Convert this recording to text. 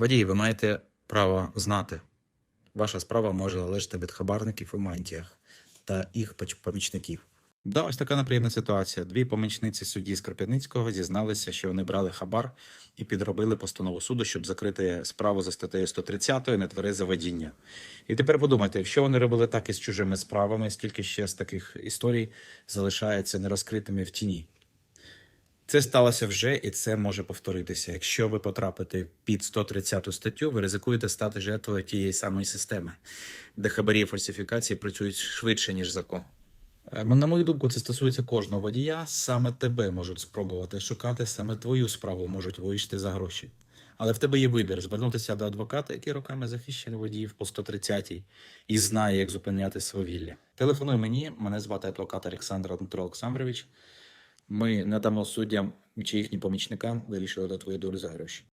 Водії, ви маєте право знати. Ваша справа може залежати від хабарників у мантіях та їх помічників. Да, ось така неприємна ситуація. Дві помічниці судді з Кропивницького зізналися, що вони брали хабар і підробили постанову суду, щоб закрити справу за статтею 130 нетверезе водіння. І тепер подумайте, якщо вони робили так із чужими справами, скільки ще з таких історій залишається нерозкритими в тіні. Це сталося вже, і це може повторитися. Якщо ви потрапите під 130 статтю, ви ризикуєте стати жертвою тієї самої системи, де хабарі фальсифікації працюють швидше, ніж закон. Е, На мою думку, це стосується кожного водія. Саме тебе можуть спробувати шукати, саме твою справу можуть вирішити за гроші. Але в тебе є вибір звернутися до адвоката, який роками захищений водіїв по 130 і знає, як зупиняти свавілля. Телефонуй мені, мене звати адвокат Олександр Дмитро Олександрович. Ми надамо суддям чи їхнім помічникам вирішувати твою долю за гроші.